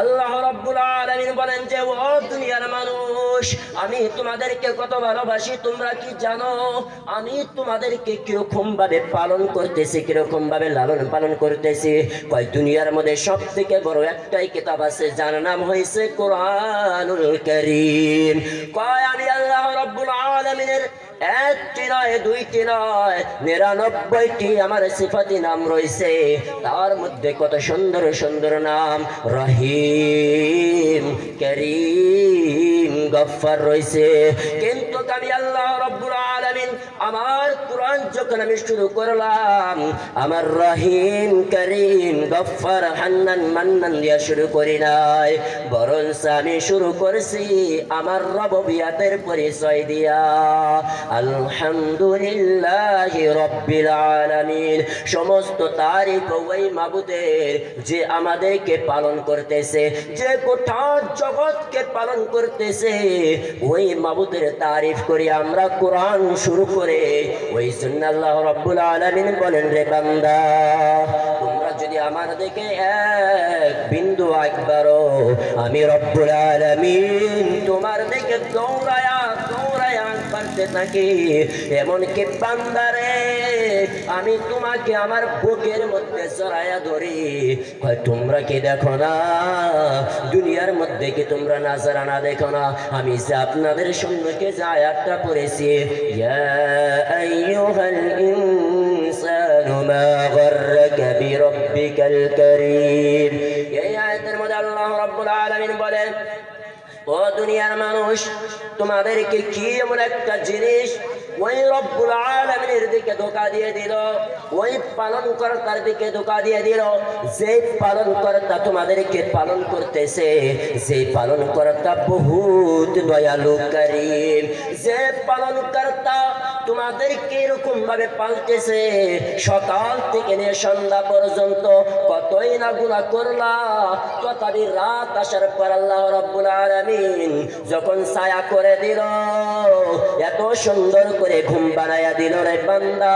আল্লাহ বলেন যে, ও দুনিয়ার মানুষ, আমি তোমাদেরকে কত ভালোবাসি, তোমরা কি জানো? আমি তোমাদেরকে কীরকম ভাবে পালন করতেছি কীরকম ভাবে লালন পালন করতেছি? কয়, দুনিয়ার মধ্যে সব থেকে বড় একটাই কিতাব আছে, যার নাম হয়েছে কোরআনুল করিম। কয়, আমি আল্লাহ রাব্বুল আলামিনের একটি নয়, দুইটি নয়, নিরানব্বইটি আমার সিফাতি নাম রয়েছে। তার মধ্যে কত সুন্দর সুন্দর নাম? রহিম, করিম গফার রয়েছে। কিন্তু আমি আল্লাহ আমার কোরআন যখন আমি শুরু করলাম, আমার রহিম করিম গফফার হান্নান মান্নান দিয়া শুরু করি নাই। বরঞ্চ আমি শুরু করছি আমার রববিয়াতের পরিচয় দিয়া। আলহামদুলিল্লাহ রব্বিল আলামিন। সমস্ত তারিফ ওই মাবুদের যে আমাদেরকে পালন করতেছে, যে গোটা জগৎকে পালন করতেছে, ওই মাবুদের তারিফ করি। আমরা কোরআন শুরু করে। ওই সুন্নাল্লাহ রব্বুল আলমিন বলেন রে বান্দা, তোমরা যদি আমার দিকে এক বিন্দু একবারও আমি রব্বুল আলমিন তোমার দিকে দৌড়ায়া দৌড়ায়া পারতে থাকি এমনকি বান্দারে আমি তোমাকে আমার বুকের মধ্যে চড়াইয়া ধরি। তোমরা কি দেখো না? দুনিয়ার মধ্যে কি তোমরা নাজারানা দেখো না? আমি যে আপনাদের সম্মুখে যে আয়াতটা পড়েছি ও দুনিয়ার মানুষ, তোমাদেরকে কি এমন একটা জিনিস ওই রব্বুল আলমিনের দিকে ধোকা দিয়ে দিল, ওই পালন কর্তার দিকে ধোকা দিয়ে দিল। যে পালন কর্তা তোমাদেরকে পালন করতেছে যে পালন কর্তা বহুত দয়ালু, করিম। যে পালন কর্তা তোমাদেরকে এরকম ভাবে পালতেছে। সকাল থেকে নিয়ে সন্ধ্যা পর্যন্ত কতই না গুণা করলা তথাপি রাত আসার পর আল্লাহ রব্বুল আলামিন যখন ছায়া করে দিল, এত সুন্দর করে ঘুম বানাইয়া দিল রে বান্দা,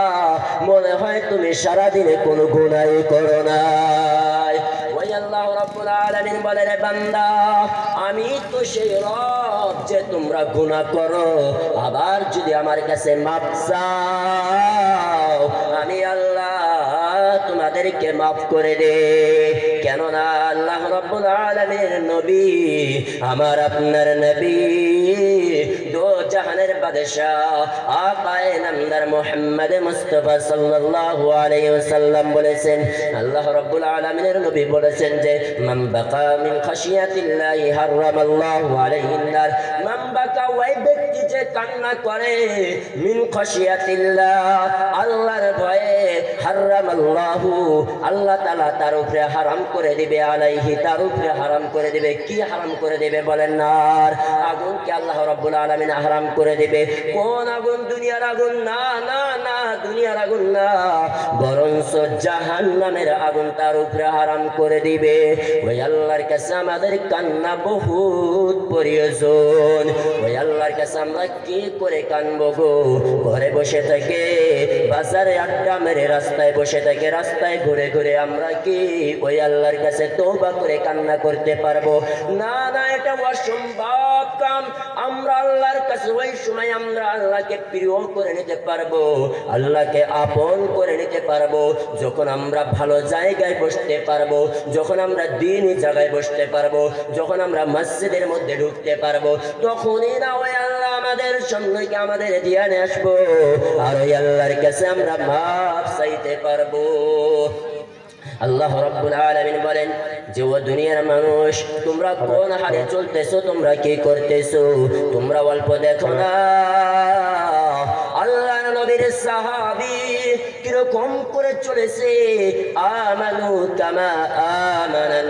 মনে হয় তুমি সারাদিনে কোনো গুণাই করো রাব্বুল আলামিন বলে রে বান্দা, আমি তো সেই রব যে তোমরা গুনাহ করো। আবার যদি আমার কাছে মাপ চাও, আমি আল্লাহ তোমাদেরকে মাফ করে দে। কেননা আল্লাহ রাব্বুল আলামিন নবী আমার আপনার নবী। বাদশাহ আকায়ে আলাইহি বলেছেন যে, মান মিন খাশিয়াতিল্লাহি হারামাল্লাহু আলাইহিন নার। মান বাকা ওই করে, মিন খাশিয়াতিল্লাহ, আল্লাহর ভয়ে হারামাল্লাহু, আল্লাহ তাআলা তার উপরে হারাম করে দিবে আলাইহি, তার উপরে হারাম করে দিবে। কি হারাম করে দিবে বলেন নার আগুন কি আল্লাহ রাব্বুল আলামিন হারাম করে দিবে? কোন আগুন? দুনিয়ার আগুন? না না না, দুনিয়ার আগুন না। বরঞ্চ জাহান্নামের আগুন তার উপরে হারাম করে দিবে। ওই আল্লাহর কাছে আমাদের কান্না বহুত প্রয়োজন। ওই আল্লাহর কাছে আমরা কি করে কানবো গো? ঘরে বসে থেকে বাজারে আড্ডা মেরে রাস্তায় বসে থেকে রাস্তায় ঘুরে ঘুরে আমরা কি ওই আল্লাহর কাছে তৌবা করে কান্না করতে পারব? না না, এটা অসম্ভব কাম। আমরা আল্লাহর কাছে ওই সময় আমরা আল্লাহকে প্রিয় করে নিতে পারব, আল্লাহকে আপন করে নিতে পারব। যখন আমরা ভালো জায়গায় বসতে পারব, যখন আমরা দিনই জায়গায় বসতে পারব, যখন আমরা মসজিদের মধ্যে ঢুকতে পারব, তখনই না ওই আল্লাহ আমাদের সন্ন্যকে আমাদের ধ্যানে আসব? আর ওই আল্লাহর কাছে আমরা মাপ চাইতে পারব। আল্লাহ রাব্বুল আলামিন বলেন, যে ও দুনিয়ার মানুষ, তোমরা কোন হারে চলতেছো, তোমরা কি করতেছো? তোমরা অল্প দেখো না। আল্লাহ নবীর সাহাবী কীরকম করে চলেছে, আমানু কামা আমানান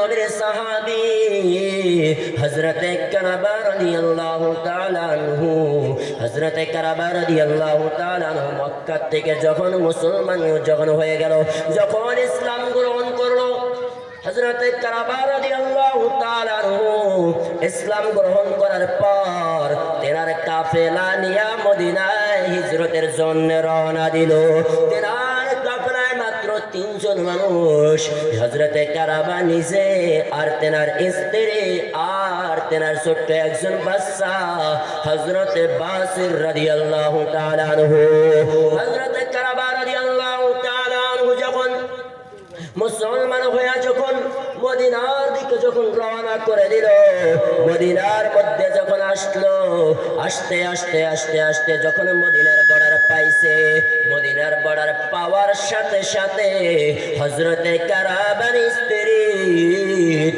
নবীর সাহাবী কারাবা রাদিয়াল্লাহু তাআলা কারাবা রাদিয়াল্লাহু তাআলা আনহু মক্কা থেকে যখন মুসলমান যখন হয়ে গেল, যখন ইসলাম গ্রহণ করল হজরত ইসলাম গ্রহণ করার পর তেনার কাফেলা নিয়া মদিনায় হিজরতের জন্য রওনা দিল। তেনার তিনজন মানুষ। হজরতে কারাবা নিজে আর তেনার স্ত্রী আর তেনার ছোট্ট একজন বাচ্চা হজরতে বাসির রাজি আল্লাহ হজরতে কারাবা রাজি আল্লাহ যখন মুসলমান হইয়া যখন মদিনার দিকে যখন রওনা করে দিল, মদিনার মধ্যে যখন আসলো, আসতে আসতে আসতে আসতে যখন মদিনার বর্ডার পাইছে, মদিনার বর্ডার পাওয়ার সাথে সাথে হজরতে কারাবানি স্ত্রী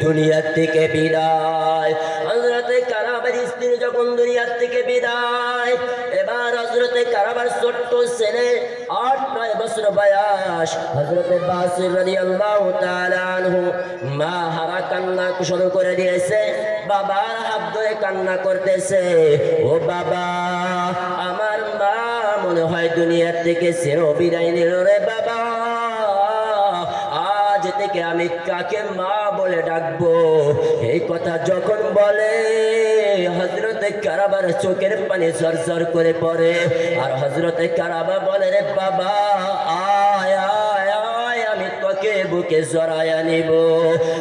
দুনিয়ার থেকে বিদায় বয়স হজরতে মা হারা কান্না শুরু করে দিয়েছে বাবার হাত ধরে কান্না করতেছে, ও বাবা, আমার মা মনে হয় দুনিয়ার থেকে চির বিদায় নিল রে বাবা থেকে আমি কাকে মা বলে ডাকবো? এই কথা যখন বলে হজরতে কারাবার চোখের পানি ঝরঝর করে পড়ে, আর হজরতে কারাবা বলে, রে বাবা তোকে বুকে জড়ায়া নিব।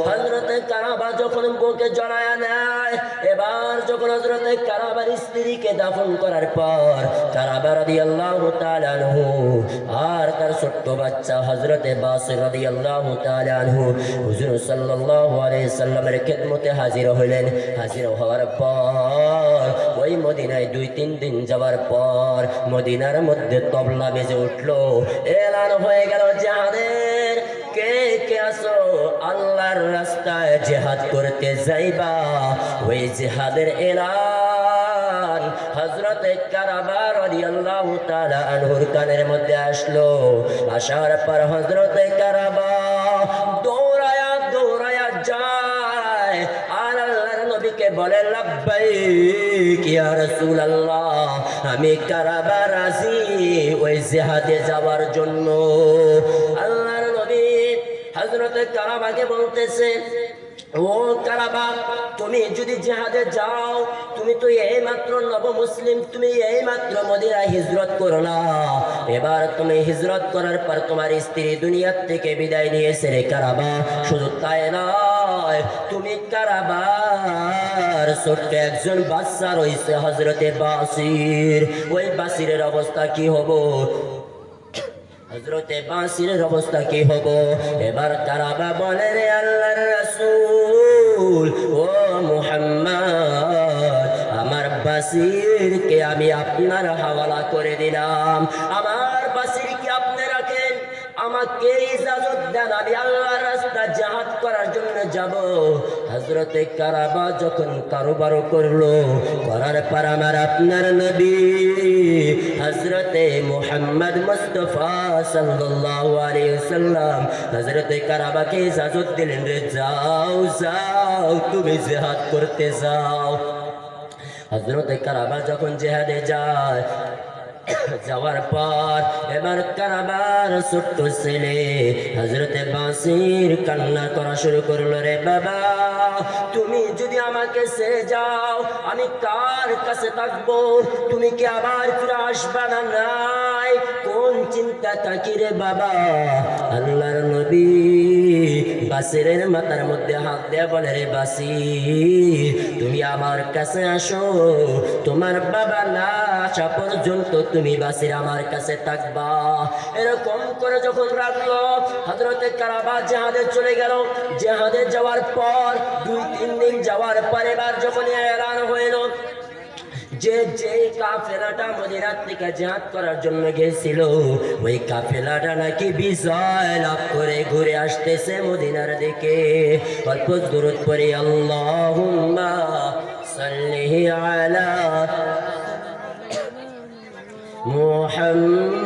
হজরতে কারাবা যখন বুকে জড়ায়া নেয়, এবার যখন হজরতে কারাবার স্ত্রীকে দাফন করার পর কারাবা রাদিয়াল্লাহু তাআলা আনহু আর তার ছোট্ট বাচ্চা হজরতে বাসির রাদিয়াল্লাহু তাআলা আনহু হুজুর আলাইহি সাল্লামের খেদমতে হাজির হইলেন। হাজির হওয়ার পর ওই মদিনায় দুই, তিন দিন যাওয়ার পর মদিনার মধ্যে তবলা বেজে উঠল। এলান হয়ে গেল যাহাদের কে আসো, আল্লাহর রাস্তায় জেহাদ করতে যাইবা। ওই জেহাদের এলান হজরতে কারাবা রাদিয়াল্লাহু তাআলা আনহুর কানের মধ্যে আসলো। আসার পর হজরতে কারাবা দৌড়ায়া দৌড়ায়া যায় আর আল্লাহর নবীকে বলে, লাব্বাইক ইয়া আমি কারাবা রাজি ওই জেহাদে যাওয়ার জন্য। কারাবাকে বলতেছে, ও কারাবা, তুমি যদি জিহাদে যাও, তুমি তো এই মাত্র নব মুসলিম তুমি এই মাত্র মদিনায় হিজরত করো না। এবার তুমি হিজরত করার পর তোমার স্ত্রী দুনিয়ার থেকে বিদায় নিয়েছে রে কারাবা। শুধু তাই নয়, তুমি কারাবার ছোট্ট একজন বাচ্চা রয়েছে হজরতে বাসির। ওই বাসিরের অবস্থা কি হব? হজরতে বাঁশির অবস্থা কি হব? এবার কারাবা বলে, রে আল্লাহর রাসূল, ও মুহাম্মদ, আমার বাসিরকে আমি আপনার হাওয়ালা করে দিলাম। আমাকে ইজাজত দেন আমি আল্লাহর রাস্তা জাহাদ করার জন্য যাব। হজরতে কারাবা যখন কারোবারও করল, করার পর আমার আপনার নবী হজরতে মোহাম্মদ মুস্তফা ওয়াসাল্লাম হজরতে কারাবাকে ইজাজত দিলেন, রে যাও যাও, তুমি জিহাদ করতে যাও। হজরতে কারাবা যখন জেহাদে যায় যাওয়ার পর এবার কারাবার ছোট্ট ছেলে হজরতে বাঁশির কান্না করা শুরু করল, রে বাবা, তুমি যদি আমাকে সে যাও, আমি কার কাছে থাকব? তুমি কি আবার ফিরে আসবা না? চিন্তা থাকি রে বাবা। আল্লাহর নবী বাসিরের মাথার মধ্যে হাত দেয়া বলে রে বাসি, তুমি আমার কাছে আসো। তোমার বাবা না আসা পর্যন্ত তুমি বাসির আমার কাছে থাকবা। এরকম করে যখন রাখল হজরতে কারাবা জাহাদে চলে গেল। জাহাদে যাওয়ার পর, দুই, তিন দিন যাওয়ার পর এবার যখন এলান হইল যে যে কাফেলাটা মদিনার থেকে জাত করার জন্য গেছিল, ওই কাফেলাটা নাকি বিজয় লাভ করে ঘুরে আসতেছে মদিনার দিকে। অল্প দূরত পরে আল্লাহ আলা মোহাম্মদ।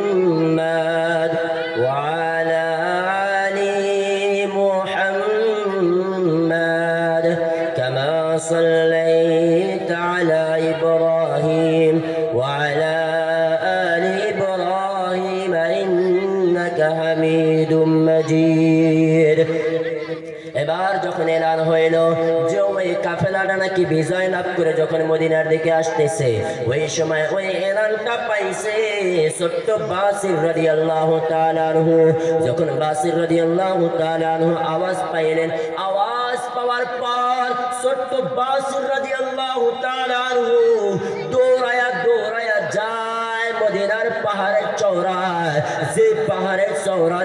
ওই কাফেলাটা নাকি বিজয় লাভ করে যখন মদিনার দিকে আসতেছে, ওই সময় ওই এলানটা পাইছে ছোট্ট বাসির রাদি আল্লাহ যখন বাসির রাদি আল্লাহ তালানহু আওয়াজ পাইলেন, আওয়াজ পাওয়ার পর ছোট্ট বাসির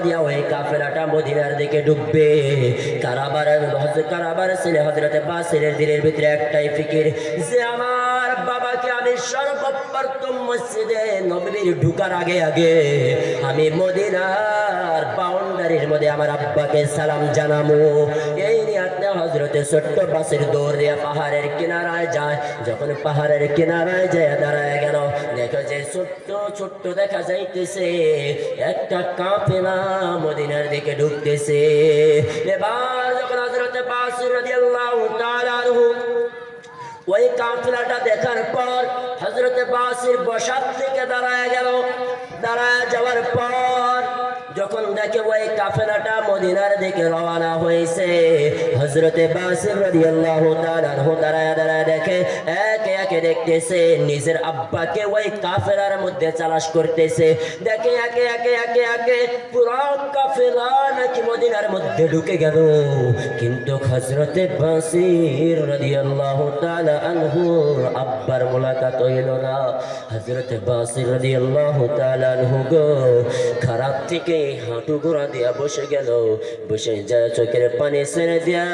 দিয়া ওই কাফেলাটা মদিনার দিকে ডুববে। কারাবার কারাবার ছেলে হজরতে দিনের ভিতরে একটাই ফিকির, যে আমার বাবাকে আমি সর্বপ্রথম মসজিদে নবীর ঢুকার আগে আগে আমি মদিনার বাউন্ডারির মধ্যে আমার আব্বাকে সালাম জানাব। হজরতে ছোট্ট বাসের দৌড় পাহাড়ের কিনারায় যায়। যখন পাহাড়ের কিনারায় যায় দাঁড়ায় গেল, দেখো যে ছোট্ট ছোট্ট দেখা যাইতেছে। একটা কাফেলা মদিনার দিকে ঢুকতেছে। এবার যখন হজরতে বাসুর রাদিয়াল্লাহু তাআলা ওই কাফেলাটা দেখার পর হজরতে বাসির বসার থেকে দাঁড়ায় গেল। দাঁড়ায় যাওয়ার পর যখন দেখে ওই কাফেলাটা মদিনার দিকে রওনা হয়েছে হজরতে বাসির রাদিয়াল্লাহু তাআলা দাঁড়ায় দাঁড়ায় দেখে একে একে দেখতেছে, নিজের আব্বাকে ওই কাফেলার মধ্যে চালাশ করতেছে। দেখে, একে একে একে একে পুরো কাফেলা নাকি মদিনার মধ্যে ঢুকে গেল। কিন্তু হজরতে বাসির রাদিয়াল্লাহু তাআলা আনহু আব্বার মোলাকাত হইল না। হজরতে বাসির রাদিয়াল্লাহু তাআলা আনহু গো, খারাপ থেকে হাঁটু গোড়া দিয়া বসে গেল। বসে যায় চোখের পানি ছেড়ে দিয়া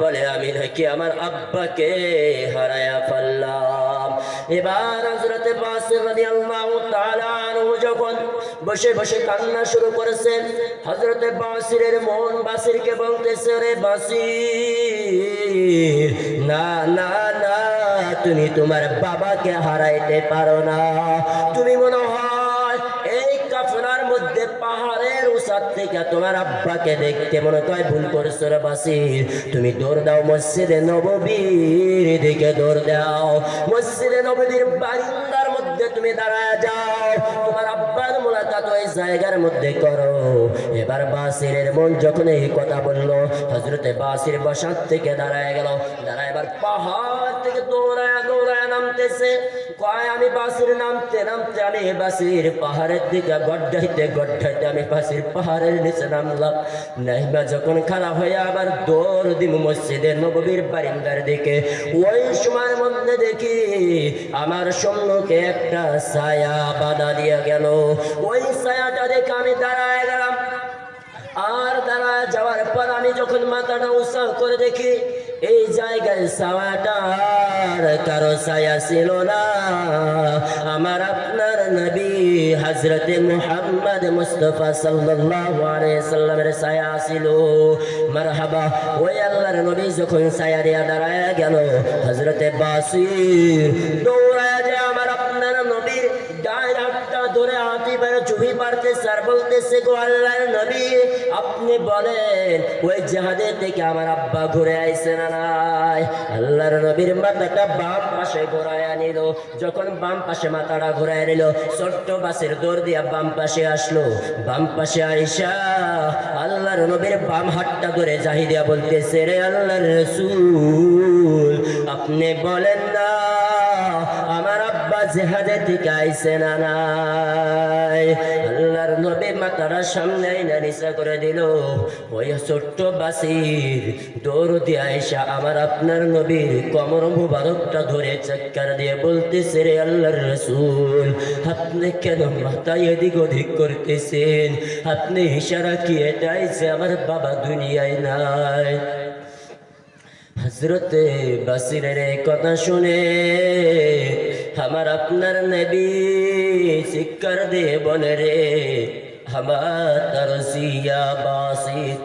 বলে আমি নাকি আমার আব্বাকে হারায়া ফেললাম। এবার হজরতে রাদিয়াল্লাহু যখন বসে বসে কান্না শুরু করেছেন হজরতে বাসিরের মন বাসিরকে বলতেছে রে বাসির, না না না, তুমি তোমার বাবাকে হারাইতে পারো না। তুমি মনে হয় উসাদ থেকে তোমার আব্বাকে দেখতে মনে ভুল রে তুমি দৌড় দাও মসজিদে দিকে দৌড় দাও। মসজিদে বারিন্দার মধ্যে তুমি দাঁড়ায় যাও, তোমার আব্বার মোলাকাত ওই জায়গার মধ্যে করো। এবার বাসিরের মন যখন এই কথা বলল হজরতে বাসির বসার থেকে দাঁড়ায় গেল। দাঁড়ায় এবার পাহাড় থেকে দৌড়ায় দৌড়ায় নামতেছে কয় আমি বাসির নামতে নামতে আমি বাসির পাহাড়ের দিকে গড্ডাইতে গড্ডাইতে আমি বাসির পাহাড়ের নিচে নামলাম। নাইবা যখন খারাপ হয়ে আবার দৌড় দিব মসজিদের নববীর বারিন্দার দিকে। ওই সময়ের মধ্যে দেখি আমার সম্মুখে একটা ছায়া বাধা দিয়ে গেল। ওই ছায়াটা দেখে আমি দাঁড়ায় গেলাম। আর দাঁড়ায় যাওয়ার পর আমি যখন মাথাটা উৎসাহ করে দেখি এই জায়গায় সাওয়াটার কারও ছায়া ছিল না। আমার আপনার নবী হজরতে মুহাম্মদ মুস্তফা সাল্লাল্লাহু আলাইহি সাল্লামের ছায়া ছিল। মারহাবা, ওই আল্লাহর নবী যখন ছায়া দিয়া দাঁড়ায় গেল হজরতে বাসির চুপি পারতে স্যার বলতেছে গো আল্লাহর নবী, আপনি বলেন, ওই জাহাজের থেকে আমার আব্বা ঘুরে আইছে না নাই? আল্লাহর নবীর মাথাটা বাম পাশে ঘোরায় নিল যখন বাম পাশে মাথাটা ঘোরায় নিল ছোট্ট বাসের দৌড় দিয়া বাম পাশে আসলো। বাম পাশে আইসা আল্লাহর নবীর বাম হাতটা ধরে জাহিদিয়া বলতেছে, রে আল্লাহর রসুল, আপনি বলেন না জেহাদে থেকে আইসে না নাই। আল্লাহর নবী মাতারা সামনে না করে দিল। ওই ছোট্ট বাসির দৌড় আইসা আমার আপনার নবীর কমর মুবারকটা ধরে চক্কর দিয়ে বলতেছে, রে আল্লাহর রসুল, আপনি কেন মাথায় এদিক ওদিক করতেছেন? আপনি ইশারা কি এটাই যে আমার বাবা দুনিয়ায় নাই? হজরতে বাসিরের কথা শুনে আমার আপনার নবী শিক্ষার দে বলে রে, আমার তারসিয়া বাসিত।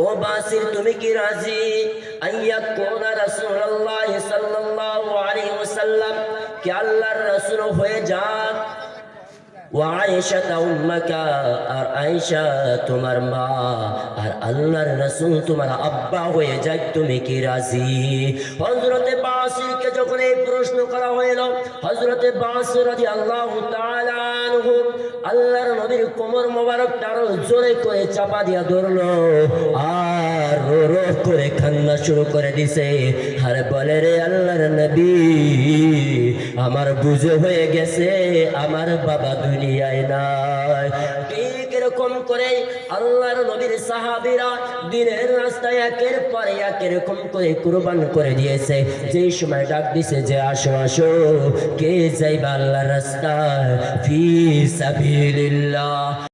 ও বাসির, তুমি কি রাজি? আইয়া কোনা রাসূলুল্লাহ সাল্লাল্লাহু আলাইহি ওয়াসাল্লাম, কে আল্লাহর রসুল হয়ে যাক? তোমার মা, আর আল্লাহর রসুল তোমার আব্বা হয়ে যায় তুমি কি রাজি? হজরতে প্রশ্ন করা হইল হজরতে বাসির আল্লাহ আল্লাহর নবীর কোমর মোবারকটা আরও জোরে করে চাপা দিয়া ধরলো আর রো করে কান্না শুরু করে দিছে। আর বলে রে আল্লাহর নবী, আমার বুঝে হয়ে গেছে, আমার বাবা দুনিয়ায় নাই। করে আল্লাহর নবীর সাহাবিরা দিনের রাস্তায় একের পর এক এরকম করে কুরবান করে দিয়েছে। যেই সময় ডাক দিছে যে, আসো আসো, কে যাইবা আল্লাহর রাস্তায়? ফি সাবিলিল্লাহ।